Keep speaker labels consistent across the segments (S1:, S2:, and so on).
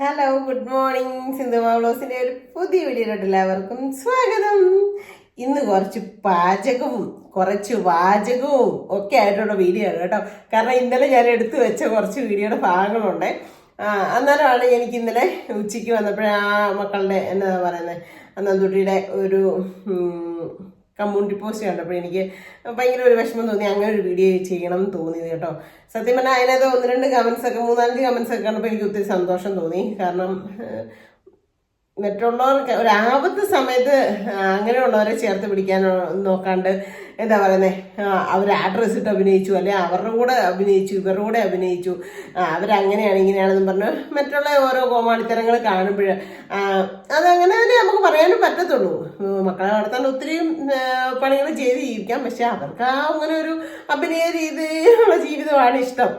S1: Hello good morning സിന്ധുമ ബ്ലോസിന്റെ ഒരു പുതിയ വീഡിയോയിലോട്ട് എല്ലാവർക്കും സ്വാഗതം. ഇന്ന് കുറച്ച് പാചകവും കുറച്ച് വാചകവും ഒക്കെ ആയിട്ടുള്ള വീഡിയോ ആണ് കേട്ടോ. കാരണം ഇന്നലെ ഞാൻ എടുത്തു വെച്ച കുറച്ച് വീഡിയോയുടെ ഭാഗങ്ങളുണ്ട്. അന്നേരമാണ് എനിക്ക് ഇന്നലെ ഉച്ചയ്ക്ക് വന്നപ്പോഴേ ആ മക്കളുടെ എന്താ പറയുന്നത് നന്ദുട്ടിയുടെ ഒരു കമ്മ്യൂണിറ്റി പോസ്റ്റ് കണ്ടപ്പോൾ എനിക്ക് ഭയങ്കര ഒരു വിഷമം തോന്നി. അങ്ങനെ ഒരു വീഡിയോ ചെയ്യണം എന്ന് തോന്നിയത് കേട്ടോ. സത്യം പറഞ്ഞാൽ അതിനകത്ത് ഒന്ന് രണ്ട് കമൻസ് ഒക്കെ മൂന്നാലഞ്ച് കമൻസ് ഒക്കെ കണ്ടപ്പോൾ എനിക്ക് ഒത്തിരി സന്തോഷം തോന്നി. കാരണം മറ്റുള്ളവർക്ക് ഒരു ആപത്ത് സമയത്ത് അങ്ങനെയുള്ളവരെ ചേർത്ത് പിടിക്കാൻ നോക്കാണ്ട് എന്താ പറയുന്നത് അവർ ആ ഡ്രസ് ഇട്ട് അഭിനയിച്ചു അല്ലെ അവരുടെ കൂടെ അഭിനയിച്ചു ഇവരുടെ കൂടെ അഭിനയിച്ചു അവരങ്ങനെയാണ് ഇങ്ങനെയാണെന്ന് പറഞ്ഞു മറ്റുള്ള ഓരോ കോമാളിത്തരങ്ങൾ കാണുമ്പോൾ അതങ്ങനെ തന്നെ നമുക്ക് പറയാനും പറ്റത്തുള്ളൂ. മക്കളെ വളർത്താൻ ഒത്തിരി പണികൾ ചെയ്ത് ജീവിക്കാം. പക്ഷെ അവർക്ക് ആ അങ്ങനെ ഒരു അഭിനയ രീതിയിലുള്ള ജീവിതമാണ് ഇഷ്ടം.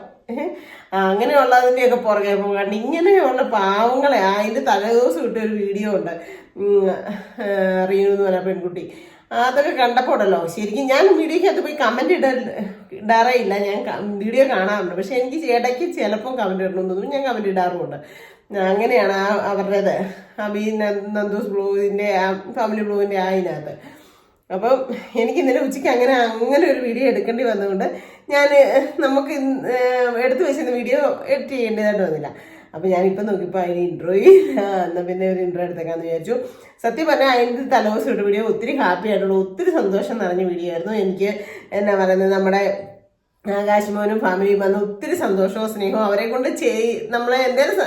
S1: അങ്ങനെയുള്ളതിന്റെയൊക്കെ പുറകെ പോകാണ്ട് ഇങ്ങനെയുള്ള പാവങ്ങളെ അതിന്റെ തലേദിവസം ഇട്ട ഒരു വീഡിയോ ഉണ്ട്. റീനു എന്ന് പറഞ്ഞ പെൺകുട്ടി. അതൊക്കെ കണ്ടപ്പോടല്ലോ ശരിക്കും ഞാൻ വീഡിയോക്കകത്ത് പോയി കമന്റ് ഇട ഇടാറേ ഇല്ല ഞാൻ വീഡിയോ കാണാറുണ്ട്. പക്ഷെ എനിക്ക് ഇടയ്ക്ക് ചിലപ്പം കമന്റ് ഇടണമെന്ന് തോന്നും ഞാൻ കമന്റ് ഇടാറുമുണ്ട്. അങ്ങനെയാണ് ആ അവരുടേത്. അബി നന്ദൂസ് ബ്ലൂവിന്റെ ആ ഫാമിലി ബ്ലൂവിന്റെ ആ ഇതിനകത്ത്. അപ്പം എനിക്ക് ഇന്നലെ ഉച്ചയ്ക്ക് അങ്ങനെ അങ്ങനെ ഒരു വീഡിയോ എടുക്കേണ്ടി വന്നതുകൊണ്ട് ഞാൻ നമുക്ക് എടുത്തു വെച്ചിരുന്ന വീഡിയോ എഡിറ്റ് ചെയ്യേണ്ടതായിട്ട് വന്നില്ല. അപ്പം ഞാനിപ്പം നോക്കിയപ്പോൾ അതിന് ഇൻട്രോ എന്നാൽ പിന്നെ ഒരു ഇൻട്രോ എടുത്തേക്കാന്ന് വിചാരിച്ചു. സത്യം പറഞ്ഞാൽ അതിന്റെ തലേദിവസം ഒരു വീഡിയോ ഒത്തിരി ഹാപ്പി ആയിട്ടുള്ള ഒത്തിരി സന്തോഷം നിറഞ്ഞ വീഡിയോ ആയിരുന്നു. എനിക്ക് എന്നാ പറയുന്നത് നമ്മുടെ ആകാശമോനും ഫാമിലിയും വന്ന് ഒത്തിരി സന്തോഷവും സ്നേഹവും അവരെ കൊണ്ട് ചെയ് നമ്മളെ എന്തേലും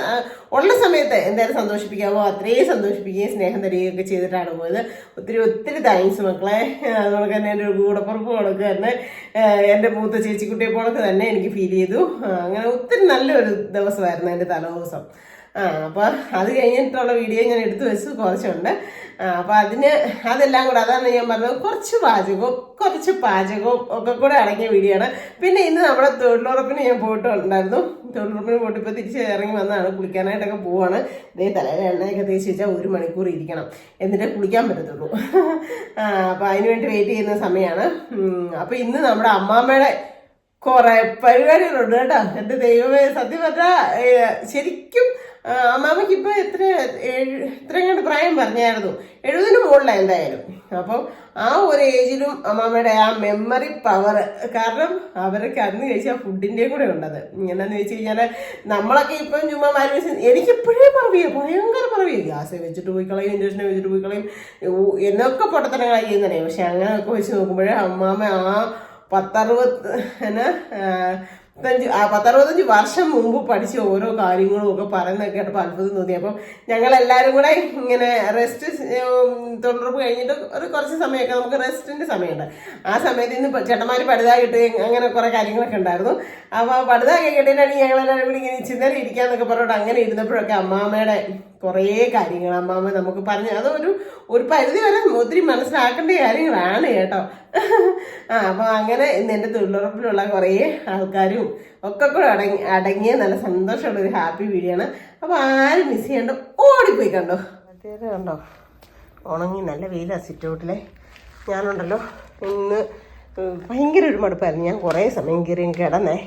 S1: ഉള്ള സമയത്ത് എന്തേലും സന്തോഷിപ്പിക്കാവോ അത്രയും സന്തോഷിപ്പിക്കുകയും സ്നേഹം തരികയും ഒക്കെ ചെയ്തിട്ടാണ് പോയത്. ഒത്തിരി ഒത്തിരി താങ്ക്സ് മക്കളെ. അതുപോലെ തന്നെ എന്റെ ഒരു കൂടപ്പുറപ്പ് കണക്ക് തന്നെ എന്റെ മൂത്ത ചേച്ചിക്കുട്ടിയെ പോണക്ക് തന്നെ എനിക്ക് ഫീൽ ചെയ്തു. അങ്ങനെ ഒത്തിരി നല്ലൊരു ദിവസമായിരുന്നു എന്റെ തലേദിവസം. ആ അപ്പോൾ അത് കഴിഞ്ഞിട്ടുള്ള വീഡിയോ ഞാൻ എടുത്തു വെച്ചു കുറച്ചുണ്ട്. അപ്പോൾ അതിന് അതെല്ലാം കൂടെ അതാണ് ഞാൻ പറഞ്ഞത് കുറച്ച് പാചകവും കുറച്ച് പാചകവും ഒക്കെ കൂടെ അടങ്ങിയ വീഡിയോ ആണ്. പിന്നെ ഇന്ന് നമ്മുടെ തൊഴിലുറപ്പിന് ഞാൻ പോയിട്ടുണ്ടായിരുന്നു. തൊഴിലുറപ്പിന് പോയിട്ട് ഇപ്പോൾ തിരിച്ച് ഇറങ്ങി വന്നതാണ് കുളിക്കാനായിട്ടൊക്കെ പോവാണ്. ഇതേ തലയിൽ എണ്ണയൊക്കെ തേച്ച് വെച്ചാൽ ഒരു മണിക്കൂർ ഇരിക്കണം. എന്നിട്ട് കുളിക്കാൻ പറ്റത്തുള്ളൂ. അപ്പോൾ അതിന് വേണ്ടി വെയിറ്റ് ചെയ്യുന്ന സമയമാണ് അപ്പോൾ ഇന്ന് നമ്മുടെ അമ്മാമ്മയുടെ കുറെ പരിപാടികളുണ്ട് കേട്ടോ. എന്റെ ദൈവമേ സത്യം പറഞ്ഞാൽ ശരിക്കും എത്ര ഇപ്പൊ എത്ര ഏഴ് ഇത്രയും കണ്ട് പ്രായം പറഞ്ഞായിരുന്നു. എഴുപതിന് മുകളിലാണ് എന്തായാലും. അപ്പം ആ ഒരു ഏജിലും അമ്മാമ്മയുടെ ആ മെമ്മറി പവർ കാരണം അവരൊക്കെ അന്ന് കഴിച്ച ഫുഡിന്റെയും കൂടെ ഉണ്ടത്. എന്നാന്ന് വെച്ച് കഴിഞ്ഞാൽ നമ്മളൊക്കെ ഇപ്പം ചുമ്മാ മാരി എനിക്കിപ്പോഴേ പറവിയ ഭയങ്കര പറവിയ ഗ്യാസ് വെച്ചിട്ട് പോയി കളയും ഇൻഡക്ഷനെ വെച്ചിട്ട് പോയി കളയും. എന്നൊക്കെ പൊട്ടത്തരങ്ങളായി ചെയ്യുന്നതേ പക്ഷെ അങ്ങനെയൊക്കെ വെച്ച് നോക്കുമ്പോഴേ അമ്മാമ്മ ആ പത്തറുപത് എന്നാ പത്തഞ്ച് പത്തറുപത്തഞ്ച് വർഷം മുമ്പ് പഠിച്ച ഓരോ കാര്യങ്ങളും ഒക്കെ പറയുന്നത് കേട്ടപ്പോൾ അത്ഭുതം തോന്നി. അപ്പം ഞങ്ങളെല്ലാവരും കൂടെ ഇങ്ങനെ റെസ്റ്റ് തൊഴിലുറപ്പ് കഴിഞ്ഞിട്ട് ഒരു കുറച്ച് സമയമൊക്കെ നമുക്ക് റെസ്റ്റിന്റെ സമയമുണ്ട്. ആ സമയത്ത് ഇന്ന് ചേട്ടന്മാർ പടുതാ അങ്ങനെ കുറേ കാര്യങ്ങളൊക്കെ ഉണ്ടായിരുന്നു. അപ്പോൾ പടുതാ കേട്ടിട്ടാണ് ഞങ്ങളെല്ലാവരും കൂടി ഇങ്ങനെ ചിന്നരം ഇരിക്കാന്നൊക്കെ പറഞ്ഞിട്ട് അങ്ങനെ ഇരുന്നപ്പോഴൊക്കെ അമ്മാമ്മയുടെ കുറേ കാര്യങ്ങൾ അമ്മാമ്മ നമുക്ക് പറഞ്ഞു. അതൊരു ഒരു പരിധി വരെ ഒത്തിരി മനസ്സിലാക്കേണ്ട കാര്യങ്ങളാണ് കേട്ടോ. ആ അപ്പോൾ അങ്ങനെ ഇന്ന് എന്റെ തൊഴിലുറപ്പിലുള്ള കുറേ ആൾക്കാരും ഒക്കെ കൂടെ അടങ്ങി അടങ്ങിയ നല്ല സന്തോഷമുള്ള ഒരു ഹാപ്പി വീഡിയോ ആണ്. അപ്പോൾ ആരും മിസ് ചെയ്യണ്ട ഓടിപ്പോയി കണ്ടോ? കണ്ടോ? ഉണങ്ങി നല്ല വെയിലാണ് സിറ്റൗട്ടിലെ ഞാനുണ്ടല്ലോ ഇന്ന് ഭയങ്കര ഒരു മടുപ്പായിരുന്നു. ഞാൻ കുറേ സമയം കയറി കിടന്നേ.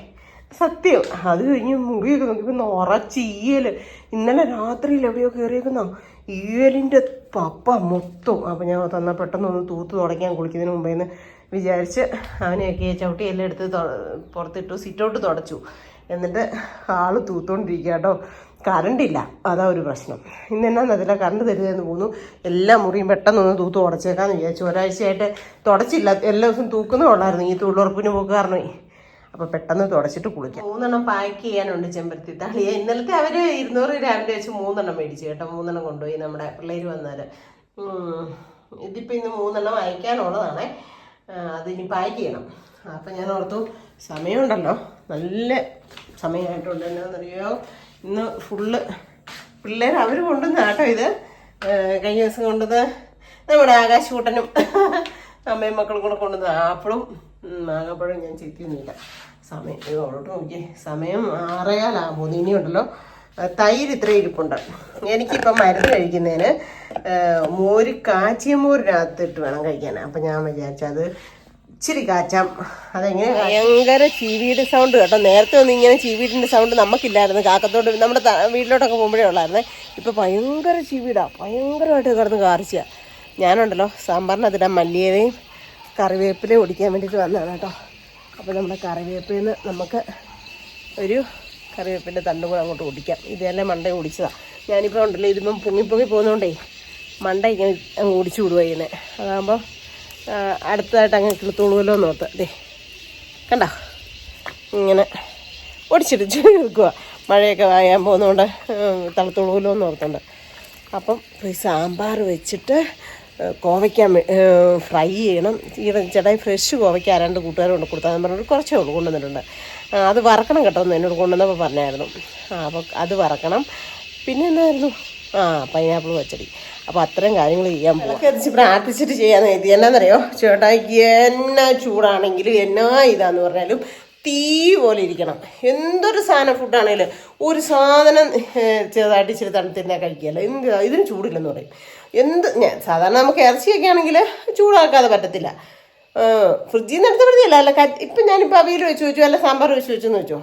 S1: സത്യം. അത് കഴിഞ്ഞ് മുറിയൊക്കെ നോക്കിയപ്പോൾ നിറച്ച് ഈയൽ ഇന്നലെ രാത്രിയിൽ എവിടെയോ കയറിയേക്കുന്നോ ഈയലിന്റെ പപ്പ മൊത്തം. അപ്പം ഞാൻ തന്ന പെട്ടെന്ന് ഒന്ന് തൂത്ത് തുടയ്ക്കാൻ കുളിക്കുന്നതിന് മുമ്പേ എന്ന് വിചാരിച്ച് അവനെയൊക്കെ ചവിട്ടി എല്ലാം എടുത്ത് പുറത്തിട്ടു സിറ്റൗട്ട് തുടച്ചു. എന്നിട്ട് ആൾ തൂത്തോണ്ടിരിക്കുക കേട്ടോ. കറണ്ടില്ല അതാ ഒരു പ്രശ്നം. ഇന്ന് എന്നാ അതില്ല കറണ്ട് തരുതെന്ന് തോന്നുന്നു. എല്ലാ മുറിയും പെട്ടെന്നൊന്ന് തൂത്ത് തുടച്ചേക്കാന്ന് വിചാരിച്ചു. ഒരാഴ്ചയായിട്ട് തുടച്ചില്ല. എല്ലാ ദിവസവും തൂക്കുന്നുള്ളായിരുന്നു ഈ തൊഴിലുറപ്പിന് പോക്ക് കാരണമേ. അപ്പോൾ പെട്ടെന്ന് തുടച്ചിട്ട് കുളിക്കാം. മൂന്നെണ്ണം പാക്ക് ചെയ്യാനുണ്ട് ചെമ്പരത്തി താളിയ ഇന്നലത്തെ അവർ ഇരുന്നൂറ് രാവിലെ വെച്ച് മൂന്നെണ്ണം മേടിച്ചു കേട്ടോ. മൂന്നെണ്ണം കൊണ്ടുപോയി നമ്മുടെ പിള്ളേർ വന്നാൽ ഇതിപ്പോ ഇന്ന് മൂന്നെണ്ണം അയക്കാനുള്ളതാണേ. അത് ഇനി പാക്ക് ചെയ്യണം. അപ്പം ഞാൻ ഓർത്തു സമയമുണ്ടല്ലോ. നല്ല സമയമായിട്ടുണ്ട് എന്നാണെന്നറിയോ ഇന്ന് ഫുള്ള് പിള്ളേർ അവർ കൊണ്ടുവന്ന കേട്ടോ ഇത്. കഴിഞ്ഞ ദിവസം കൊണ്ടുവന്ന് നമ്മുടെ ആകാശകൂട്ടനും അമ്മയും മക്കളും കൂടെ കൊണ്ടുവന്ന ആപ്പിളും മാങ്ങാപ്പഴം ഞാൻ ചെത്തിയൊന്നുമില്ല സമയം ഇത് അവിടോട്ട് നോക്കിയേ. സമയം ആറേകാലാകുമ്പോൾ ഇനി ഉണ്ടല്ലോ തൈര് ഇത്ര ഇരിപ്പുണ്ട്. എനിക്കിപ്പം മരുന്ന് കഴിക്കുന്നതിന് മോര് കാച്ചിയ മോര് രാത്രിട്ട് വേണം കഴിക്കാൻ. അപ്പം ഞാൻ വിചാരിച്ചത് ഇച്ചിരി കാച്ചാം. അതെങ്ങനെ ഭയങ്കര ചീവീട് സൗണ്ട് കേട്ടോ. നേരത്തെ ഒന്നും ഇങ്ങനെ ചീവീടിന്റെ സൗണ്ട് നമുക്കില്ലായിരുന്നു. കാക്കത്തോട് നമ്മുടെ വീട്ടിലോട്ടൊക്കെ പോകുമ്പോഴേ ഉള്ളായിരുന്നു. ഇപ്പം ഭയങ്കര ചീവീടാണ് ഭയങ്കരമായിട്ട് കിടന്ന് കാർച്ചയാണ് ഞാനുണ്ടല്ലോ സാമ്പാറിനകത്തിടാൻ മല്ലിയവയും കറിവേപ്പിലയും ഒടിക്കാൻ വേണ്ടിയിട്ട് വന്നതാണ് കേട്ടോ. അപ്പോൾ നമ്മുടെ കറിവേപ്പിൽ നിന്ന് നമുക്ക് ഒരു കറിവേപ്പിന്റെ തണ്ടും കൂടെ അങ്ങോട്ട് ഒടിക്കാം ഇതെല്ലാം മണ്ട ഒടിച്ചതാണ് ഞാനിപ്പോൾ ഉണ്ടല്ലോ ഇതിപ്പം പൊങ്ങി പൊങ്ങി പോകുന്നതുകൊണ്ടേ മണ്ട ഇങ്ങനെ അങ്ങ് ഒടിച്ചു വിടുക ഇതിനെ അതാകുമ്പോൾ അടുത്തതായിട്ട് അങ്ങ് കിളുത്തോളുമല്ലോ എന്ന് ഓർത്ത്. ദേ കണ്ടോ? ഇങ്ങനെ ഒടിച്ചിടിച്ച് നിൽക്കുക മഴയൊക്കെ വായാൻ പോകുന്നതുകൊണ്ട് തളത്തോളുമല്ലോ എന്ന് ഓർത്തുണ്ട്. അപ്പം ഈ സാമ്പാർ വെച്ചിട്ട് കോവയ്ക്ക ഫ്രൈ ചെയ്യണം. ഈ ചേട്ടായി ഫ്രഷ് കോവയ്ക്ക ആരാണ്ട് കൂട്ടുകാർ കൊണ്ട് കൊടുത്താൽ പറഞ്ഞിട്ട് കുറച്ചേ ഉള്ളൂ കൊണ്ടുവന്നിട്ടുണ്ട്. അത് വറക്കണം കേട്ടോ എന്ന് എന്നോട് കൊണ്ടുവന്നപ്പോൾ പറഞ്ഞായിരുന്നു. ആ അപ്പോൾ അത് വറക്കണം. പിന്നെ എന്നായിരുന്നു ആ പൈനാപ്പിൾ പച്ചടി. അപ്പോൾ അത്രയും കാര്യങ്ങൾ ചെയ്യാൻ പോകും പ്രാർത്ഥിച്ചിട്ട് ചെയ്യാന്ന് കരുതി എന്നാന്നറിയോ? ചേട്ടായിക്ക് എന്നാ ചൂടാണെങ്കിലും എന്നാ ഇതാന്ന് പറഞ്ഞാലും തീ പോലെ ഇരിക്കണം. എന്തൊരു സാധനം ഫുഡാണെങ്കിലും ഒരു സാധനം ചെറുതായിട്ട് ഇച്ചിരി തണുത്തിരുന്നാൽ കഴിക്കുകയല്ല. എന്ത് ഇതിന് ചൂടില്ലെന്ന് പറയും. എന്ത്? ഞാൻ സാധാരണ നമുക്ക് ഇറച്ചിയൊക്കെ ആണെങ്കിൽ ചൂടാക്കാതെ പറ്റത്തില്ല. ഫ്രിഡ്ജിൽ നിന്ന് എടുത്തപ്പോഴത്തേല്ല അല്ല ക- ഇപ്പം ഞാനിപ്പോൾ അവിയൽ വെച്ച് വെച്ചു അല്ല സാമ്പാർ വെച്ച് വെച്ചെന്ന് വെച്ചോ.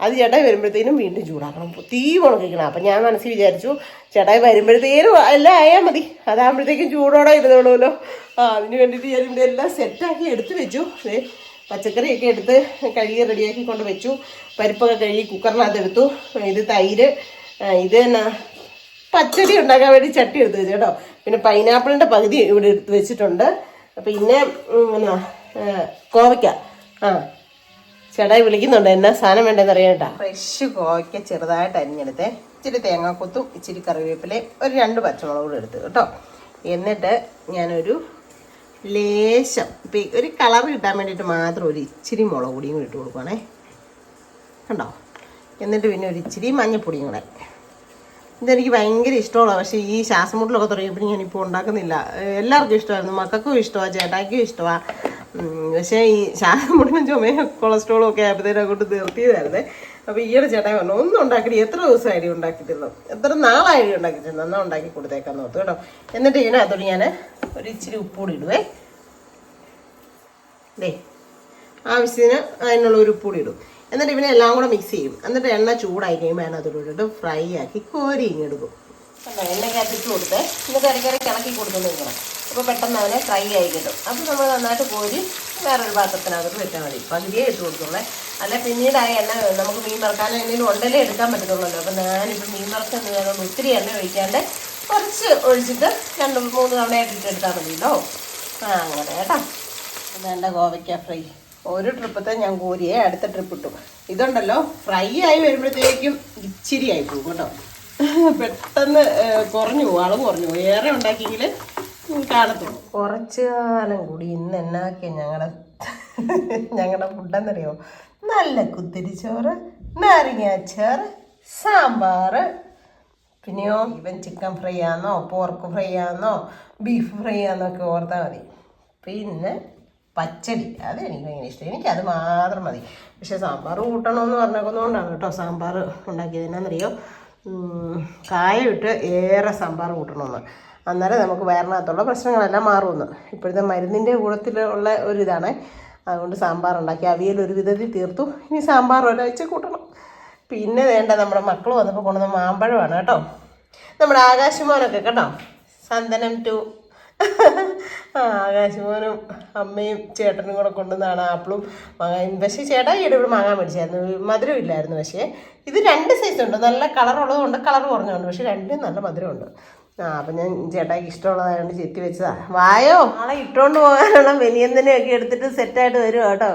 S1: അത് ചേട്ടായി വരുമ്പോഴത്തേനും വീണ്ടും ചൂടാക്കണം തീ ഉണക്കിക്കണം അപ്പം ഞാൻ മനസ്സിൽ വിചാരിച്ചു ചേട്ടായി വരുമ്പോഴത്തേനും എല്ലാം ആയാൽ മതി. അതാകുമ്പോഴത്തേക്കും ചൂടോടെ ഇരുന്നോളൂല്ലോ ആ അതിന് വേണ്ടിയിട്ട് ഞാൻ ഇവിടെ എല്ലാം സെറ്റാക്കി എടുത്ത് വെച്ചു. ദേ പച്ചക്കറിയൊക്കെ എടുത്ത് കഴുകി റെഡിയാക്കി കൊണ്ട് വെച്ചു. പരിപ്പൊക്കെ കഴുകി കുക്കറിനകത്ത് എടുത്തു. ഇത് തൈര് ഇത് എന്നാ പച്ചടി ഉണ്ടാക്കാൻ വേണ്ടി ചട്ടി എടുത്ത് വെച്ചു കേട്ടോ. പിന്നെ പൈനാപ്പിളിന്റെ പകുതി ഇവിടെ എടുത്ത് വെച്ചിട്ടുണ്ട്. പിന്നെ എന്നാ കോവയ്ക്ക. ആ. ചേട്ടായി വിളിക്കുന്നുണ്ട്. എന്നാ സാധനം വേണ്ടെന്ന് കേട്ടോ. ഫ്രഷ് കോവയ്ക്ക ചെറുതായിട്ട് അരിഞ്ഞെടുത്തേ. ഇച്ചിരി തേങ്ങാക്കൊത്തും ഇച്ചിരി കറിവേപ്പിലയും ഒരു രണ്ട് പച്ചമുളക് കൂടെ എടുത്ത് കേട്ടോ. എന്നിട്ട് ഞാനൊരു ലേശം ഒരു കളർ കിട്ടാൻ വേണ്ടിയിട്ട് മാത്രം ഒരു ഇച്ചിരി മുളക് പൊടിയും കൂടി ഇട്ട് കൊടുക്കുവാണേ. കണ്ടോ? എന്നിട്ട് പിന്നെ ഒരു ഇച്ചിരി മഞ്ഞൾപ്പൊടിയും കൂടെ. ഇതെനിക്ക് ഭയങ്കര ഇഷ്ടമാണ്. പക്ഷേ ഈ ശ്വാസമുട്ടിലൊക്കെ തുടങ്ങിയപ്പോൾ ഞാനിപ്പോൾ ഉണ്ടാക്കുന്നില്ല. എല്ലാവർക്കും ഇഷ്ടമായിരുന്നു. മക്കൾക്കും ഇഷ്ടമാണ് ചേട്ടായിക്കും ഇഷ്ടമാണ് പക്ഷേ ഈ ശ്വാസമുട്ടിനും ചുമയും കൊളസ്ട്രോളും ഒക്കെ ആയപ്പോഴത്തേനും അങ്ങോട്ട് നിർത്തിയതായിരുന്നേ. അപ്പോൾ ഈയിടെ ചേട്ടായി പറഞ്ഞു ഒന്നും ഉണ്ടാക്കിയിട്ട് എത്ര ദിവസം അരി ഉണ്ടാക്കിയിട്ടിരുന്നു എത്ര നാളായി അരി ഉണ്ടാക്കിയിട്ടുണ്ട് എന്നാൽ ഉണ്ടാക്കി കൊടുത്തേക്കാന്ന് ഓർത്തു കേട്ടോ. എന്നിട്ട് ഇതിനകത്തോട്ട് ഞാൻ ഒരു ഇച്ചിരി ഉപ്പൂടി ഇടുവേ. ദേ ആവശ്യത്തിന് അതിനുള്ള ഒരു ഉപ്പൂടി ഇടും. എന്നിട്ട് ഇവനെ എല്ലാം കൂടെ മിക്സ് ചെയ്യും. എന്നിട്ട് എണ്ണ ചൂടായി കഴിയുമ്പോൾ അതിനകത്ത് ഇട്ടിട്ട് ഫ്രൈ ആക്കി കോരി ഇങ്ങെടുക്കും. കണ്ടോ? എണ്ണയ്ക്കകത്ത് ഇട്ട് കൊടുത്ത് എന്നിട്ട് ഇടയ്ക്കിടയ്ക്ക് ഇളക്കി കൊടുക്കുന്നു ഇങ്ങനെ. അപ്പോൾ പെട്ടെന്ന് അവനെ ഫ്രൈ ആയി കിട്ടും. അപ്പോൾ നമ്മൾ നന്നായിട്ട് കോരി വേറൊരു പാത്രത്തിനകത്ത് വെച്ചാൽ മതി. പകുതിയേ ഇട്ട് കൊടുക്കുള്ളേ അല്ല പിന്നീട് ആ എണ്ണ നമുക്ക് മീൻ വറക്കാനോ എന്തെങ്കിലും ഉണ്ടല്ലേ എടുക്കാൻ പറ്റത്തുള്ളല്ലോ. അപ്പോൾ ഞാനിപ്പോൾ മീൻ വറക്കുന്ന നേരം ഒത്തിരി എണ്ണ ഒഴിക്കാണ്ട് കുറച്ച് ഒഴിച്ചിട്ട് രണ്ട് മൂന്ന് തവണയായിട്ട് ഇട്ടെടുത്താൽ മതിയല്ലോ. ആ അങ്ങനെ കേട്ടോ. വേണ്ട ഗോവയ്ക്ക ഫ്രൈ ഒരു ട്രിപ്പത്തെ ഞാൻ കോരിയെ അടുത്ത ട്രിപ്പ് ഇട്ടു. ഇതുണ്ടല്ലോ ഫ്രൈ ആയി വരുമ്പോഴത്തേക്കും ഇച്ചിരി ആയി പോകും കേട്ടോ. പെട്ടെന്ന് കുറഞ്ഞു പോകും അളവ് കുറഞ്ഞു പോകും. ഏറെ ഉണ്ടാക്കിയെങ്കിൽ കാണത്തുള്ളൂ കുറച്ച് കാലം കൂടി ഇന്ന് എന്നാക്കിയ ഞങ്ങളുടെ ഞങ്ങളുടെ ഫുഡെന്നറിയോ? നല്ല കുത്തിരിച്ചോറ് നാരങ്ങാച്ചാറ് സാമ്പാറ്. പിന്നെയോ ഇവൻ ചിക്കൻ ഫ്രൈ ആണെന്നോ പോർക്ക് ഫ്രൈ ആണെന്നോ ബീഫ് ഫ്രൈ ആണെന്നൊക്കെ ഓർത്താൽ മതി. പിന്നെ പച്ചടി. അത് എനിക്ക് ഭയങ്കര ഇഷ്ടം. അത് മാത്രം മതി. പക്ഷെ സാമ്പാർ കൂട്ടണമെന്ന് പറഞ്ഞേക്കുന്നതുകൊണ്ടാണ് കേട്ടോ സാമ്പാർ ഉണ്ടാക്കിയത് എന്നാന്നറിയോ ഉം, കായ ഇട്ട് ഏറെ സാമ്പാർ കൂട്ടണമെന്ന് അന്നേരം നമുക്ക് വയറിനകത്തുള്ള പ്രശ്നങ്ങളെല്ലാം മാറുമെന്ന്. ഇപ്പോഴത്തെ മരുന്നിന്റെ കൂടത്തിലുള്ള ഒരിതാണ്. അതുകൊണ്ട് സാമ്പാർ ഉണ്ടാക്കി അവിയൽ ഒരു വിധത്തിൽ തീർത്തു. ഇനി സാമ്പാർ ഒരാഴ്ച കൂട്ടണം. പിന്നെ വേണ്ട നമ്മുടെ മക്കൾ വന്നപ്പോൾ കൊണ്ടുവന്ന മാമ്പഴമാണ് കേട്ടോ. നമ്മുടെ ആകാശമോനൊക്കെ കേട്ടോ. സന്തനം ടു. ആകാശമോനും അമ്മയും ചേട്ടനും കൂടെ കൊണ്ടുവന്നാണ് ആപ്പിളും മാങ്ങായും പക്ഷേ ചേട്ടാ ഈയിടെ ഇവിടെ മാങ്ങ മേടിച്ചായിരുന്നു. മധുരം ഇല്ലായിരുന്നു പക്ഷേ. ഇത് രണ്ട് സൈസ് ഉണ്ട്. നല്ല കളർ ഉള്ളതുകൊണ്ട് കളർ കുറഞ്ഞുണ്ട്. പക്ഷേ രണ്ടും നല്ല മധുരമുണ്ട് ആ അപ്പം ഞാൻ ചേട്ടായിക്ക് ഇഷ്ടമുള്ളതായതുകൊണ്ട് ചെത്തി വെച്ചതാ. വായോ? നാളെ ഇട്ടുകൊണ്ട് പോകാനുള്ള വലിയന്തനെയൊക്കെ എടുത്തിട്ട് സെറ്റായിട്ട് വരും കേട്ടോ.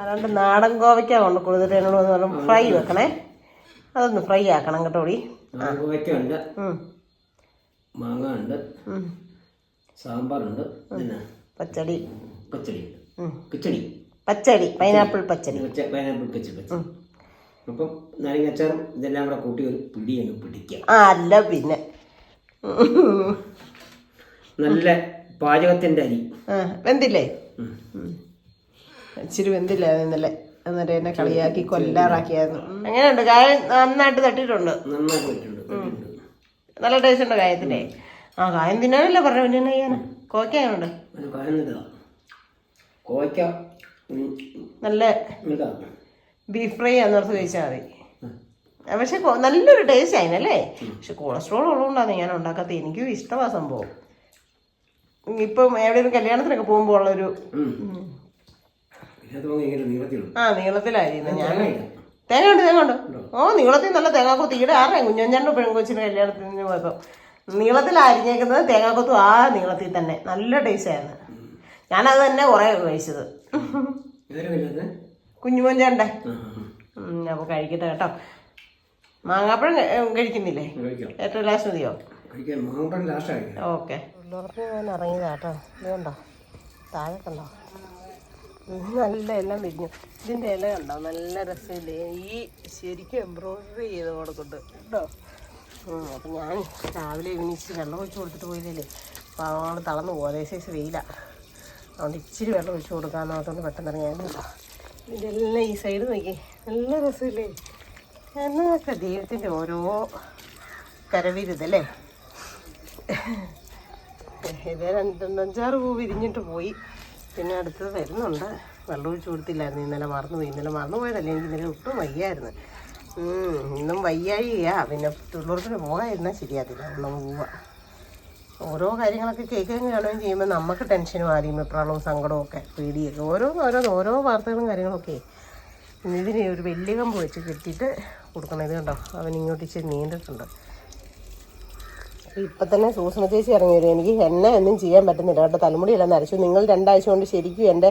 S1: ആരാണ്ട് നാടൻ കോവയ്ക്ക കൊണ്ട് കൊടുത്തിട്ട് എന്നോട് ഫ്രൈ വെക്കണേ. അതൊന്ന് ഫ്രൈ ആക്കണം കേട്ടോടി
S2: മാങ്ങ
S1: ഉം.
S2: മാങ്ങ ഉണ്ട്. സാമ്പാറുണ്ട്. പിന്നെ
S1: പച്ചടി.
S2: പച്ചടി ഉണ്ട് കിച്ചടി.
S1: പച്ചടി. പൈനാപ്പിൾ പച്ചടി.
S2: പച്ച പൈനാപ്പിൾ പച്ചടി. പച്ചടി അപ്പം നാരങ്ങാച്ചാറും ഇതെല്ലാം കൂടെ കൂട്ടി ഒരു പിടി അങ്ങ് പിടിക്കാം.
S1: ആ അല്ല പിന്നെ.
S2: നല്ല പാചകത്തിന്റെ അരി.
S1: വെന്തില്ലേ. ഇച്ചിരി വെന്തില്ലേ ഇന്നലെ എന്നിട്ട് എന്നെ കളിയാക്കി കൊല്ലാറാക്കിയായിരുന്നു. എങ്ങനെയുണ്ട്? കായ നന്നായിട്ട് തട്ടിയിട്ടുണ്ട്. നല്ല ടേസ്റ്റ് ഉണ്ട് കായത്തിന്റെ? ആ കായം തിന്നാനല്ല പറഞ്ഞു പിന്നെ എന്നാ ചെയ്യാനാ
S2: കോയ്ക്ക
S1: നല്ല. ബീഫ് ഫ്രൈ ആണെന്നോർത്ത് കഴിച്ചാൽ മതി. പക്ഷെ നല്ലൊരു ടേസ്റ്റ് ആയിനല്ലേ പക്ഷെ കൊളസ്ട്രോൾ ഉള്ളതുകൊണ്ടാണ് ഞാൻ ഉണ്ടാക്കാത്തത്. എനിക്കും ഇഷ്ടമാണ് സംഭവം. ഇപ്പം എവിടെയെങ്കിലും കല്യാണത്തിനൊക്കെ പോകുമ്പോൾ ഉള്ളൊരു
S2: ഉം.
S1: ഉം.
S2: ഇതിനകത്ത് നോക്കി ഇങ്ങനെ നീളത്തിലുണ്ട്
S1: ആ നീളത്തിലായിരുന്നു. ഞാൻ തേങ്ങ ഉണ്ട് തേങ്ങ ഉണ്ട്. ഓ നീളത്തിൽ നല്ല തേങ്ങാക്കൊത്ത് ഈടെ ആറേ കുഞ്ഞഞ്ചാണ്ട് പെൺകൊച്ചിന് കല്യാണത്തിന് പോയപ്പോൾ നീളത്തിലരിഞ്ഞേക്കുന്നത് തേങ്ങാക്കൊത്തും ആ നീളത്തിൽ തന്നെ. നല്ല ടേസ്റ്റ് ആയിരുന്നു. ഞാനത് തന്നെ കുറേ കഴിച്ചത്. കുഞ്ഞുമഞ്ചാണ്ടേ. അപ്പോൾ കഴിക്കട്ടെ കേട്ടോ. മാങ്ങാപ്പഴം കഴിക്കുന്നില്ലേ?
S2: കഴിക്കാം.
S1: ഏറ്റവും ലാസ്റ്റ് മതിയോ? ഓക്കെ. ഞാൻ ഇറങ്ങിയതാട്ടോ ഇതുണ്ടോ താഴെ കണ്ടോ? നല്ല എല്ലാം വിരിഞ്ഞു. ഇതിന്റെ ഇല കണ്ടോ? നല്ല രസമില്ലേ? ഈ ശരിക്കും എംബ്രോയിഡറി ചെയ്ത് കൊടുക്കുന്നുണ്ട് കേട്ടോ അപ്പം ഞാൻ രാവിലെ എണീച്ച് വെള്ളം ഒഴിച്ച് കൊടുത്തിട്ട് പോയില്ലേ അപ്പോൾ അവൾ തളർന്നു പോകും സൈസ് വെയിലാണ് അതുകൊണ്ട് ഇച്ചിരി വെള്ളം ഒഴിച്ച് കൊടുക്കാമെന്ന് ഓർത്തുകൊണ്ട് പെട്ടെന്ന് കേട്ടോ. ഇതിന്റെ എല്ലാം ഈ സൈഡ് നോക്കി നല്ല രസമില്ലേ? എന്നൊക്കെ ദൈവത്തിന്റെ ഓരോ കരവിരുതല്ലേ ഇത് രണ്ടഞ്ചാറ് പൂ വിരിഞ്ഞിട്ട് പോയി. പിന്നെ അടുത്തത് വരുന്നുണ്ട്. വെള്ളം ഒഴിച്ച് കൊടുത്തില്ലായിരുന്നു. ഇന്നലെ മറന്നു പോയി. ഇന്നലെ മറന്നു പോയതല്ലേ? എനിക്ക് ഇന്നലെ ഒട്ടും വയ്യായിരുന്നു. ഇന്നും വയ്യാഴിയാ പിന്നെ തൊഴിലുറപ്പിന് പോകാതിരുന്നാൽ ശരിയാത്തില്ല ഒന്നും പോവാ. ഓരോ കാര്യങ്ങളൊക്കെ കേൾക്കുകയും കാണുകയും ചെയ്യുമ്പോൾ നമുക്ക് ടെൻഷനും ആദ്യം വെപ്രാളവും സങ്കടവും ഒക്കെ പേടിയൊക്കെ. ഓരോന്ന് ഓരോന്ന് ഓരോ വാർത്തകളും കാര്യങ്ങളൊക്കെ. ഇതിന് ഒരു വലിയ കമ്പ് വെച്ച് കെട്ടിയിട്ട് കൊടുക്കണം. ഇത് കണ്ടോ? അവൻ ഇങ്ങോട്ട് ഇച്ചിരി നീണ്ടിട്ടുണ്ട് ഇപ്പം തന്നെ സൂസന ചേച്ചി ഇറങ്ങി വരും എനിക്ക് എന്നെ ഒന്നും ചെയ്യാൻ പറ്റുന്നില്ല. കേട്ടോ തലമുടിയെല്ലാം നരച്ചു. നിങ്ങൾ രണ്ടാഴ്ച കൊണ്ട് ശരിക്കും എന്റെ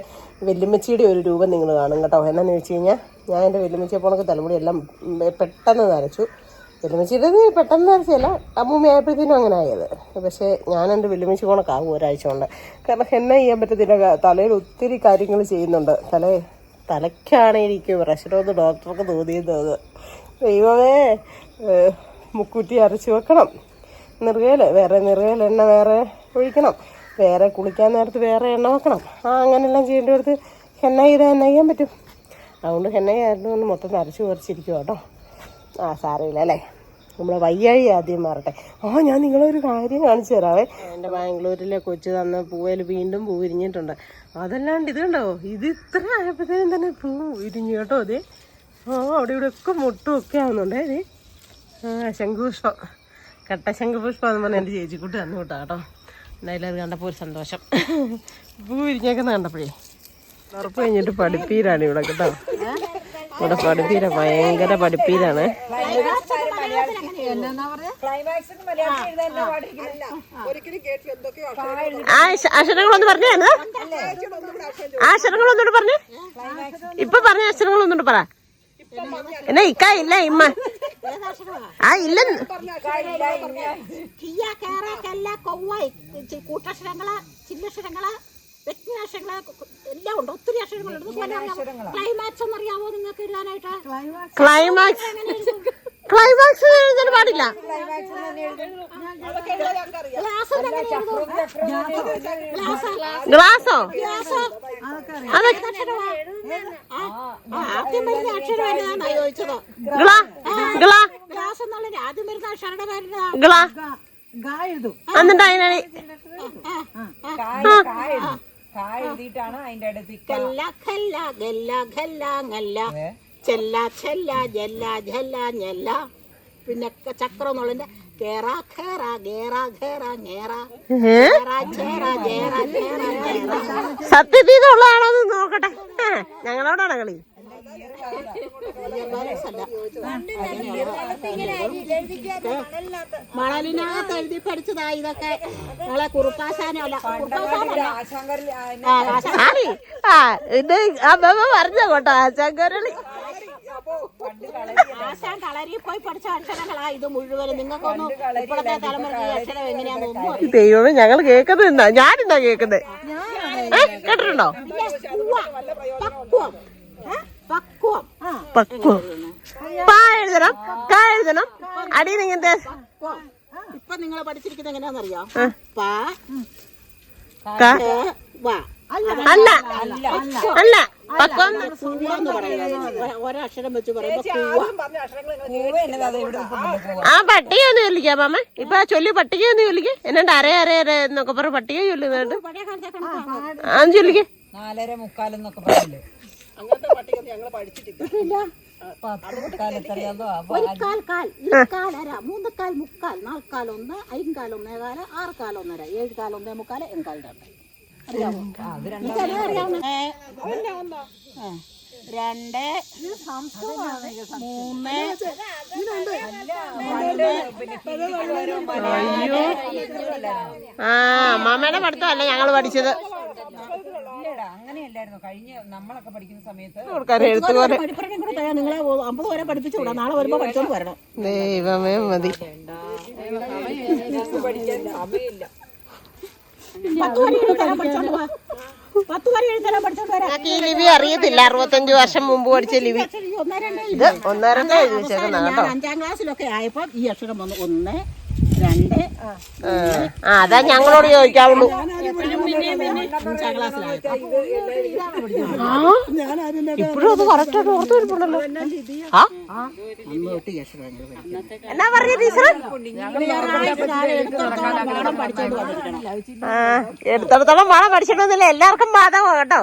S1: വെല്ലുമ്മച്ചിയുടെ ഒരു രൂപം നിങ്ങൾ കാണും കേട്ടോ. എന്നാന്ന് വെച്ച് കഴിഞ്ഞാൽ ഞാൻ എന്റെ വെല്ലുമ്മച്ചിയെ പോണക്ക് തലമുടിയെല്ലാം പെട്ടെന്ന് നരച്ചു. വെല്ലുമ്മച്ചിയുടെ പെട്ടെന്ന് നരച്ചല്ല അമ്മൂമ്മയായപ്പോഴത്തേനും അങ്ങനെ ആയത്. പക്ഷേ ഞാൻ എന്റെ വെല്ലുമ്മച്ചി പോണക്കാകും ഒരാഴ്ച കൊണ്ട്. കാരണം എന്നെ ചെയ്യാൻ പറ്റത്തില്ല. തലയിൽ ഒത്തിരി കാര്യങ്ങൾ ചെയ്യുന്നുണ്ട്. തല തലയ്ക്കാണ് എനിക്ക് പ്രശ്നമെന്ന് ഡോക്ടർക്ക് തോന്നിയത് ദൈവമേ മുക്കുറ്റി അരച്ച് വെക്കണം. നിറുകയിൽ വേറെ നിറുകയിൽ എണ്ണ വേറെ ഒഴിക്കണം. വേറെ കുളിക്കാൻ നേരത്ത് വേറെ എണ്ണ വെക്കണം. ആ അങ്ങനെല്ലാം ചെയ്യേണ്ടടുത്ത് ഹെണ്ണ ചെയ്താൽ എണ്ണ ചെയ്യാൻ പറ്റും. അതുകൊണ്ട് ഹെന്ന ഒന്ന് മൊത്തം നരച്ച് കുറച്ചിരിക്കും കേട്ടോ. ആ സാരമില്ല അല്ലേ? നമ്മളെ വയ്യാഴി ആദ്യം മാറട്ടെ. ആ ഞാൻ നിങ്ങളൊരു കാര്യം കാണിച്ചു തരാവേ. എന്റെ ബാംഗ്ലൂരിലെ കൊച്ചു തന്ന പൂവേൽ വീണ്ടും പൂ വിരിഞ്ഞിട്ടുണ്ട്. അതല്ലാണ്ട് ഇത് ഇത് ഇത്ര ആയപ്പോഴത്തേനും തന്നെ പൂ വിരിഞ്ഞു കേട്ടോ അതെ ആ അവിടെ ഇവിടെ ഒക്കെ മുട്ടും ഒക്കെ ആവുന്നുണ്ടേ. അതെ ശംഖുപുഷ്പം കട്ട പുഷ്പം എന്ന് പറഞ്ഞാൽ എന്റെ ചേച്ചിക്കുട്ടി തന്നു വിട്ടാ കേട്ടോ. എന്തായാലും അത് കണ്ടപ്പോൾ ഒരു സന്തോഷം. പൂ വിരിഞ്ഞേക്കുന്ന കണ്ടപ്പോഴേ ഉറപ്പ് കഴിഞ്ഞിട്ട് പഠിപ്പീരാണ് ഇവിടെ കേട്ടോ. ഇവിടെ പഠിപ്പീര ഭയങ്കര പഠിപ്പീരാണ്. അക്ഷരങ്ങളൊന്ന് പറഞ്ഞേ ആ അക്ഷരങ്ങളൊന്നുകൂടെ പറഞ്ഞേ. ഇപ്പൊ പറഞ്ഞ അക്ഷരങ്ങളൊന്നുകൂടെ പറ. എന്നാ ഇക്ക ഇല്ല ഇമ്മ. ആ ഇല്ലെന്ന്
S3: കിയ കേറ കല്ല കൊവ്വ ചി- കൂട്ടക്ഷരങ്ങൾ ചില്ലക്ഷരങ്ങൾ വ്യക്തിനാക്ഷരങ്ങൾ എല്ലാം ഉണ്ട്. ഒത്തിരി അക്ഷരങ്ങളുണ്ട്. ക്ലൈമാക്സ് എന്നറിയാവോ നിങ്ങൾക്ക് എഴുതാനായിട്ട്
S1: ക്ലൈമാക്സ്. ക്ലൈമാക്സ് എഴുതാൻ പാടില്ല.
S3: ഗ്ലാസ്? ആദ്യം വരുന്ന അക്ഷരം ചോദിച്ചത്.
S1: ഗ്ലാ ഗ്ലാ.
S3: ഗ്ലാസ് എന്നുള്ള ആദ്യം വരുന്ന അക്ഷരയുടെ പേര്
S1: ഗ്ലാ എന്നിട്ട് അതിനാണ്
S4: എഴുതിയിട്ടാണ് അതിന്റെ അടുത്ത്
S3: ചെല്ല ചെല്ല ജല്ല ജല്ല ഞെല്ല പിന്നെ ചക്രം എന്നുള്ളതിന്റെ കേറ ഞേറ
S1: എന്ന് നോക്കട്ടെ. ഞങ്ങളോടാണ് കളി?
S3: മണലിനകത്ത് എഴുതി പഠിച്ചതാ ഇതൊക്കെ. ഞങ്ങളെ കുറുപ്പാശാനല്ല
S1: ഇത് അമ്മ പറഞ്ഞ കേട്ടോ ആശാങ്കരളി
S3: ആശാൻ കളരി പോയി പഠിച്ച അക്ഷരങ്ങളാ ഇത് മുഴുവനും. നിങ്ങൾക്കൊന്നും ഇപ്പോഴത്തെ തലമുറ ഈ അക്ഷരം എങ്ങനെയാണെന്ന് ഒന്നും
S1: ദൈവമേ ഞങ്ങൾ കേൾക്കുന്നത് എന്താ? ഞാനെന്താ കേൾക്കുന്നത് കേട്ടിട്ടുണ്ടോ?
S3: പക്വം ഏ? പക്വം.
S1: പക്വം. പാ എഴുതണം. കാ എഴുതണം. അടിയിൽ ഇങ്ങനത്തെ
S3: പക്വം. ഇപ്പൊ നിങ്ങൾ പഠിച്ചിരിക്കുന്നത് എങ്ങനെയാണെന്നറിയോ പ
S1: കാ.
S3: ഏ, വ.
S1: അല്ല. അല്ല. പക്വം
S3: ഒരക്ഷരം വെച്ച്
S1: ആ പട്ടിക ഒന്ന് ചൊല്ലിക്കാം മാമ. ഇപ്പൊ ആ ചൊല്ലി പട്ടിക ഒന്ന് ചൊല്ലിക്കേ. എന്നാണ്ട് അര അര അര എന്നൊക്കെ പറഞ്ഞ പട്ടിക ചൊല്ലുന്നുണ്ട്. ആ ചൊല്ലിക്കേ.
S4: നാലര മുക്കാലെന്നൊക്കെ പറയില്ലേ
S3: അങ്ങനത്തെ പട്ടിക ഞങ്ങൾ പഠിച്ചിട്ടില്ല.
S4: പത്ത് മുക്കാലെത്രയാതോ
S3: ഒരു കാൽ കാൽ ഇരുക്കാൽ അര മൂന്ന് കാൽ മുക്കാൽ നാൽക്കാൽ ഒന്ന് അയിൻകാൽ ഒന്നേകാല ആറ് കാൽ ഒന്നര ഏഴ് കാൽ ഒന്നേ മുക്കാൽ എൺകാൽ രണ്ട്. രണ്ട് മൂന്ന് അയ്യോ
S1: ആ അമ്മാമ്മയുടെ പഠിത്തമല്ല ഞങ്ങൾ പഠിച്ചത്?
S4: അങ്ങനെയല്ലായിരുന്നു. കഴിഞ്ഞ നമ്മളൊക്കെ പഠിക്കുന്ന സമയത്ത്
S3: നിങ്ങളെ അമ്പത് വരെ പഠിപ്പിച്ചു വിടാം. നാളെ വരുമ്പോ പഠിച്ചോണ്ട് വരണം.
S1: ദൈവമേ മതി.
S4: പഠിക്കാൻ സമയമില്ല
S1: ഈ ലിപി അറിയത്തില്ല അറുപത്തഞ്ച് വർഷം മുമ്പ് പഠിച്ച
S3: ലിവി.
S1: ഇത് ഒന്നരത്തെ എഴുതി വെച്ചേക്കുന്ന കേട്ടോ.
S3: അഞ്ചാം ക്ലാസ്സിലൊക്കെ ആയപ്പോ ഈ അക്ഷരം വന്നു. ഒന്ന്
S1: ആ, അതാ ഞങ്ങളോട് ചോദിക്കാവുള്ളൂ. ഇപ്പോഴും അത് ഓർത്ത് വരുമ്പോഴല്ലോ. എന്നാ പറഞ്ഞ ടീച്ചർ എടുത്തിടത്തോളം മഴ പഠിച്ചിട്ടൊന്നുമില്ല എല്ലാവർക്കും ബാധകമാണ് കേട്ടോ.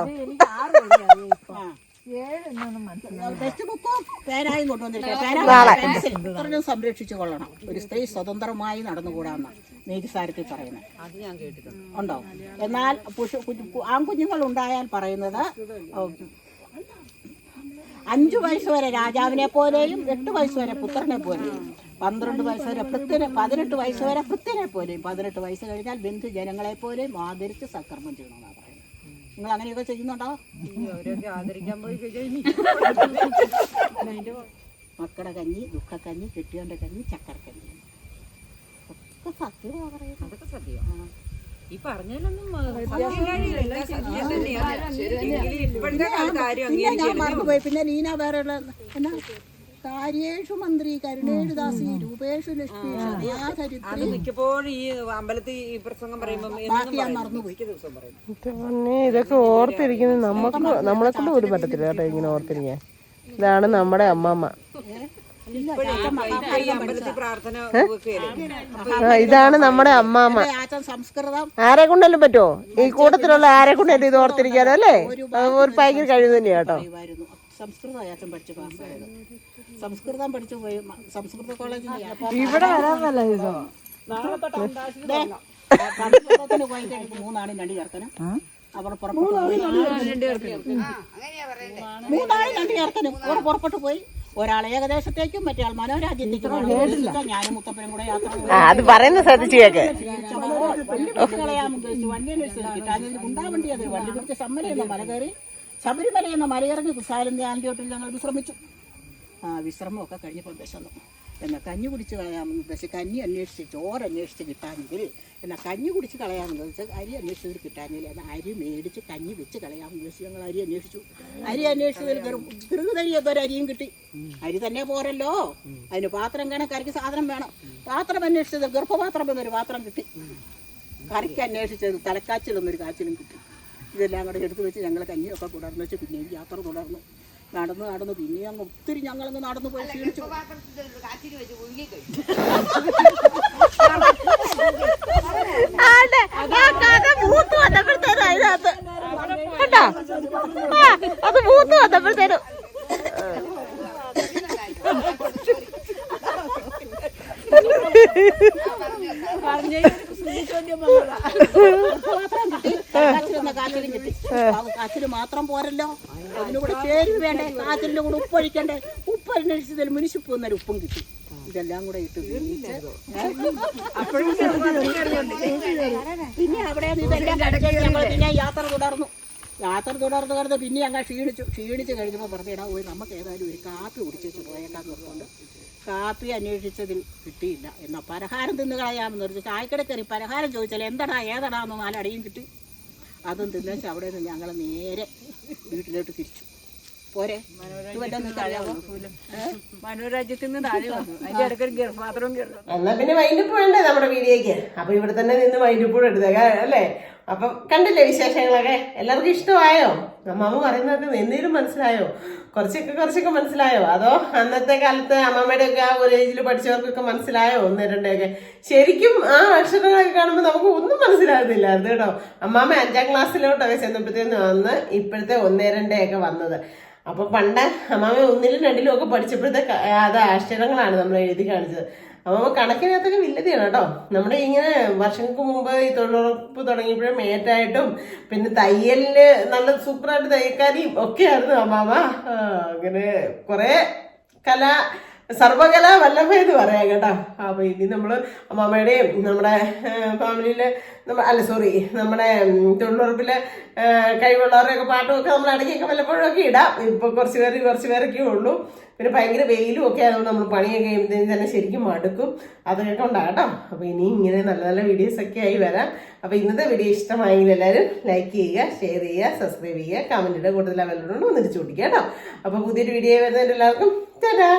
S3: സംരക്ഷിച്ചു കൊള്ളണം. ഒരു സ്ത്രീ സ്വതന്ത്രമായി നടന്നുകൂടാന്ന നീതിസാരത്തിൽ പറയുന്നത്. ഉണ്ടോ? എന്നാൽ പുഷ- ആൺകുഞ്ഞുങ്ങൾ ഉണ്ടായാൽ പറയുന്നത് അഞ്ചു വയസ്സ് വരെ രാജാവിനെ പോലെയും എട്ട് വയസ്സ് വരെ പുത്രനെ പോലെയും പന്ത്രണ്ട് വയസ്സ് വരെ പൃഥ്വിനെ പതിനെട്ട് വയസ്സ് വരെ പൃഥ്വിനെ പോലെയും പതിനെട്ട് വയസ്സ് കഴിഞ്ഞാൽ ബന്ധു ജനങ്ങളെ പോലെയും ആദരിച്ച് സക്രമം ചെയ്യണമെന്നാണ് പറയുന്നത്. നിങ്ങൾ അങ്ങനെയൊക്കെ ചെയ്യുന്നുണ്ടോ
S4: അവരൊക്കെ ആദരിക്കാൻ പോയി കഴിഞ്ഞു
S3: മക്കളുടെ കഞ്ഞി ദുഃഖക്കഞ്ഞി കെട്ടിയോന്റെ കഞ്ഞി ചക്കരക്കഞ്ഞി ഒക്കെ സത്യമാണ് പറയുന്നത്.
S4: അതൊക്കെ സത്യം ഈ പറഞ്ഞാലൊന്നും ഇപ്പോഴത്തെ
S3: പിന്നെ ലീന വേറെ ഉള്ള എന്നാ? കാര്യേഷു മന്ത്രി കരുണേഷു ദാസി രൂപേഷു ലക്ഷ്മി
S4: അത് മിക്കപ്പോഴും ഈ അമ്പലത്തിൽ ഈ പ്രസംഗം പറയുമ്പോൾ
S3: ബാക്കി ഞാൻ മറന്നുപോയി.
S4: മിക്ക ദിവസം പറയും
S1: പിന്നെ ഇതൊക്കെ ഓർത്തിരിക്കുന്നത് നമുക്ക് നമ്മളെ കൊണ്ട് ഒരു പറ്റത്തില്ല കേട്ടോ ഇങ്ങനെ ഓർത്തിരിക്കാൻ. ഇതാണ് നമ്മുടെ അമ്മമ്മ. ഇതാണ് നമ്മുടെ അമ്മാമ്മ. ആരെ കൊണ്ടല്ലോ പറ്റുമോ ഈ കൂട്ടത്തിലുള്ള ആരെ കൊണ്ടല്ലേ ഇത് ഓർത്തിരിക്കാനോ അല്ലേ? ഒരു ഭയങ്കര കഴിവ്
S3: തന്നെയാട്ടോ സംസ്കൃതം പഠിച്ച് പാസ്സായത്. സംസ്കൃതം പഠിച്ചു പോയി. സംസ്കൃത കോളേജിൽ
S4: ഇവിടെ വരാന്നല്ല ഇതോ?
S3: സംസ്കൃതത്തിന് പോയി കഴിഞ്ഞിട്ട് മൂന്നാണ് രണ്ട് ചേർക്കനും. അവർ പുറപ്പെട്ടു പോയി. മൂന്നാണ് രണ്ട് ചേർക്കനും. അവർ പുറപ്പെട്ടു പോയി. ഒരാൾ ഏകദേശത്തേക്കും മറ്റേ ആൾ മനോരാജ്യത്തേക്കും ഞാനും മുത്തപ്പനും കൂടെ യാത്ര
S1: അത് പറയുന്ന ശ്രദ്ധിച്ചു കേക്ക്.
S3: ചുമന്നപ്പോൾ വണ്ടി കളയാൻ ഉദ്ദേശിച്ചു അത് വണ്ടി പിടിച്ച് ശബരിമല എന്ന മല കയറി ശബരിമല എന്ന മലയിറങ്ങി കുസാലം ധ്യാനോട്ടിൽ ഞങ്ങൾ വിശ്രമിച്ചു. വിശ്രമമൊക്കെ കഴിഞ്ഞപ്പോൾ വിശന്നു. എന്നാൽ കഞ്ഞി കുടിച്ച് കളയാമെന്ന് ഉദ്ദേശിച്ച് കഞ്ഞി അന്വേഷിച്ച് ചോറ് അന്വേഷിച്ച് കിട്ടാമെങ്കിൽ എന്നാൽ കഞ്ഞി കുടിച്ച് കളയാമെന്ന് വെച്ചാൽ അരി അന്വേഷിച്ചതിൽ കിട്ടാമെങ്കിൽ എന്നാൽ അരി മേടിച്ച് കഞ്ഞി വെച്ച് കളയാമെന്ന് ഉദ്ദേശിച്ച് ഞങ്ങൾ അരി അന്വേഷിച്ചു. അരി അന്വേഷിച്ചതിൽ കൃതരി ഒരു അരിയും കിട്ടി. അരി തന്നെ പോരല്ലോ. അതിന് പാത്രം വേണം കറിക്ക് സാധനം വേണം. പാത്രം അന്വേഷിച്ചത് ഗർഭപാത്രം എന്നൊരു പാത്രം കിട്ടി. കറിക്ക് അന്വേഷിച്ചത് തലക്കാച്ചിലൊന്നൊരു കാച്ചിലും കിട്ടി. ഇതെല്ലാം കൂടെ എടുത്തു വെച്ച് ഞങ്ങൾ കഞ്ഞിയൊക്കെ തുടർന്ന് വെച്ച് പിന്നെയും യാത്ര തുടർന്നു. നടന്ന് നടന്ന് പിന്നെ അങ്ങ് ഒത്തിരി ഞങ്ങളങ്ങ് നടന്നു പോയി ക്ഷീണിച്ചു.
S1: അത് മൂത്ത് വന്നപ്പോഴത്തേനും.
S3: ഗർഭപാത്രം കിട്ടി തലക്കാച്ചിലെന്ന കാച്ചിലും കിട്ടി കാച്ചിൽ മാത്രം പോരല്ലോ. അതിനൂടെ ചേരുവ വേണ്ടേ. കാച്ചിലിന്റെ കൂടെ ഉപ്പൊഴിക്കണ്ടേ ഉപ്പ് അന്വേഷിച്ചതിൽ മുനിശിപ്പ് എന്നൊരു ഉപ്പും കിട്ടി. ഇതെല്ലാം കൂടെ ഇട്ട് പിന്നെ അവിടെ ഇതെല്ലാം കിടക്കി ഞങ്ങൾ പിന്നെ യാത്ര തുടർന്നു. യാത്ര തുടർന്ന് കിടന്ന് പിന്നെ അങ്ങനെ ക്ഷീണിച്ചു. ക്ഷീണിച്ച് കഴിഞ്ഞപ്പോൾ പറഞ്ഞിടാ പോയി നമുക്ക് ഏതായാലും ഒരു കാപ്പി കുടിച്ചു പോയേക്കാന്ന് പറഞ്ഞുകൊണ്ട് കാപ്പി അന്വേഷിച്ചതിൽ കിട്ടിയില്ല. എന്നാൽ പലഹാരം തിന്നുകളയാമെന്ന് പറഞ്ഞു ചായക്കട കയറി പലഹാരം ചോദിച്ചാൽ എന്തടാ ഏതടാന്ന് നാലടിയും കിട്ടി. അതും തിന്നേച്ച് അവിടെ നിന്ന് ഞങ്ങൾ നേരെ വീട്ടിലോട്ട് തിരിച്ചു. പോരെ?
S4: മനോരാജ്യത്തിൽ നിന്ന് താഴെ വന്നു. അതിന്റെ ഇടയ്ക്ക് ഒരു ഗർഭപാത്രവും
S1: എന്നാ പിന്നെ വൈകിട്ട് വേണ്ടേ നമ്മുടെ വീഡിയോക്ക് അപ്പൊ ഇവിടെ തന്നെ നിന്ന് വൈകിട്ട് എടുത്തേക്കാം അല്ലേ? അപ്പം കണ്ടില്ലേ വിശേഷങ്ങളൊക്കെ? എല്ലാവർക്കും ഇഷ്ടമായോ? അമ്മാമ്മ പറയുന്നതൊക്കെ എന്തെങ്കിലും മനസ്സിലായോ? കുറച്ചൊക്കെ കുറച്ചൊക്കെ മനസ്സിലായോ? അതോ അന്നത്തെ കാലത്ത് അമ്മമ്മയുടെ ഒക്കെ ആ ഒരു ഏജിൽ പഠിച്ചവർക്കൊക്കെ മനസ്സിലായോ? ഒന്ന് രണ്ടൊക്കെ. ശരിക്കും ആ അക്ഷരങ്ങളൊക്കെ കാണുമ്പോൾ നമുക്ക് ഒന്നും മനസ്സിലാകുന്നില്ല അത് കേട്ടോ. അമ്മാമ്മ അഞ്ചാം ക്ലാസ്സിലോട്ടൊക്കെ ചെന്നപ്പോഴത്തേന്ന് വന്ന് ഇപ്പോഴത്തെ ഒന്നേ രണ്ടേ ഒക്കെ വന്നത്. അപ്പൊ പണ്ട് അമ്മാമ്മ ഒന്നിലും രണ്ടിലും ഒക്കെ പഠിച്ചപ്പോഴത്തെ അത് അക്ഷരങ്ങളാണ് നമ്മൾ എഴുതി കാണിച്ചത്. അമ്മാമ്മ കണക്കിനകത്തൊക്കെ വില്ലതിയാണ് കേട്ടോ. നമ്മുടെ ഇങ്ങനെ വർഷങ്ങൾക്ക് മുമ്പ് ഈ തൊഴിലുറപ്പ് തുടങ്ങിയപ്പോഴും മേറ്റായിട്ടും പിന്നെ തയ്യലിന് നല്ല സൂപ്പറായിട്ട് തയ്യക്കാരിയും ഒക്കെ ആയിരുന്നു അമ്മാമ അങ്ങനെ കുറെ കല സർവകല വല്ലഭ എന്ന് പറയാം കേട്ടോ. അപ്പൊ ഇനി നമ്മൾ അമ്മാമ്മയുടെയും നമ്മുടെ ഫാമിലിയിൽ നമ്മ അല്ല സോറി നമ്മുടെ ആ, കഴിവുള്ളവരുടെയൊക്കെ പാട്ടുമൊക്കെ നമ്മൾ ഇടയ്ക്കൊക്കെ വല്ലപ്പോഴും ഒക്കെ ഇടാം. ഇപ്പൊ കുറച്ച് പേര് കുറച്ച് ഉള്ളൂ. പിന്നെ ഭയങ്കര വെയിലും ഒക്കെ ആയതുകൊണ്ട് നമ്മൾ പണിയൊക്കെ കഴിയുമ്പോഴത്തേക്കും തന്നെ ശരിക്കും മടുക്കും. അതൊക്കെ കൊണ്ടാണ് കേട്ടോ. അപ്പൊ ഇനി ഇങ്ങനെ നല്ല നല്ല വീഡിയോസ് ഒക്കെ ആയി വരാം. അപ്പോൾ ഇന്നത്തെ വീഡിയോ ഇഷ്ടമായെങ്കിൽ എല്ലാവരും ലൈക്ക് ചെയ്യുക ഷെയർ ചെയ്യുക സബ്സ്ക്രൈബ് ചെയ്യുക കമന്റിന്റെ കൂടുതൽ അവലോട് ഒന്ന് തിരിച്ചു പിടിക്കുക കേട്ടോ. അപ്പൊ പുതിയൊരു വീഡിയോ വരുന്നതിന്റെ എല്ലാവർക്കും ടാറ്റാ